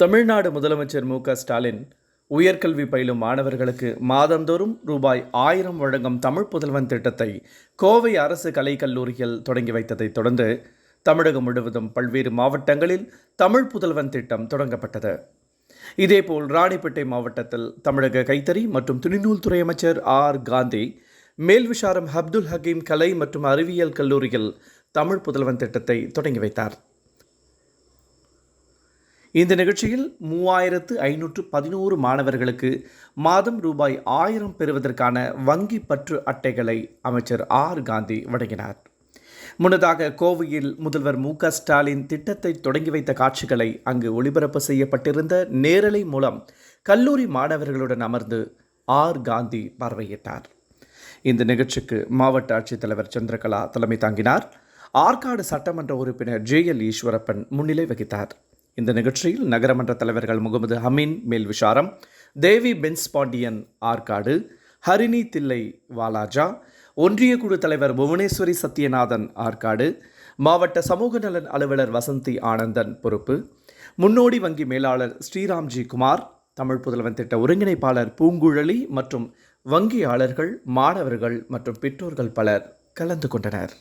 தமிழ்நாடு முதலமைச்சர் மு க ஸ்டாலின் உயர்கல்வி பயிலும் மாணவர்களுக்கு மாதந்தோறும் ரூபாய் ஆயிரம் வழங்கும் தமிழ் புதல்வன் திட்டத்தை கோவை அரசு கலைக்கல்லூரியில் தொடங்கி வைத்ததைத் தொடர்ந்து தமிழகம் முழுவதும் பல்வேறு மாவட்டங்களில் தமிழ் புதல்வன் திட்டம் தொடங்கப்பட்டது. இதேபோல் ராணிப்பேட்டை மாவட்டத்தில் தமிழக கைத்தறி மற்றும் துணிநூல் துறை அமைச்சர் ஆர். காந்தி மேல்விசாரம் அப்துல் ஹக்கீம் கலை மற்றும் அறிவியல் கல்லூரியில் தமிழ் புதல்வன் திட்டத்தை தொடங்கி வைத்தார். இந்த நிகழ்ச்சியில் மூவாயிரத்து ஐநூற்று பதினோரு மாணவர்களுக்கு மாதம் ரூபாய் ஆயிரம் பெறுவதற்கான வங்கி பற்று அட்டைகளை அமைச்சர் ஆர் காந்தி வழங்கினார். முன்னதாக கோவையில் முதல்வர் மு க ஸ்டாலின் திட்டத்தை தொடங்கி வைத்த காட்சிகளை அங்கு ஒளிபரப்பு செய்யப்பட்டிருந்த நேரலை மூலம் கல்லூரி மாணவர்களுடன் அமர்ந்து ஆர் காந்தி பார்வையிட்டார். இந்த நிகழ்ச்சிக்கு மாவட்ட ஆட்சித்தலைவர் சந்திரகலா தலைமை தாங்கினார். ஆற்காடு சட்டமன்ற உறுப்பினர் ஜே எல் ஈஸ்வரப்பன் முன்னிலை வகித்தார். இந்த நிகழ்ச்சியில் நகரமன்ற தலைவர்கள் முகமது ஹமீன் மேல் விஷாரம் தேவி பென்ஸ் பாண்டியன் ஆற்காடு ஹரிணி தில்லை வாலாஜா ஒன்றிய குழு தலைவர் புவனேஸ்வரி சத்யநாதன் ஆற்காடு மாவட்ட சமூக நலன் அலுவலர் வசந்தி ஆனந்தன் பொறுப்பு முன்னோடி வங்கி மேலாளர் ஸ்ரீராம்ஜி குமார் தமிழ் புதல்வன் திட்ட ஒருங்கிணைப்பாளர் பூங்குழலி மற்றும் வங்கியாளர்கள் மாணவர்கள் மற்றும் பெற்றோர்கள் பலர் கலந்து கொண்டனர்.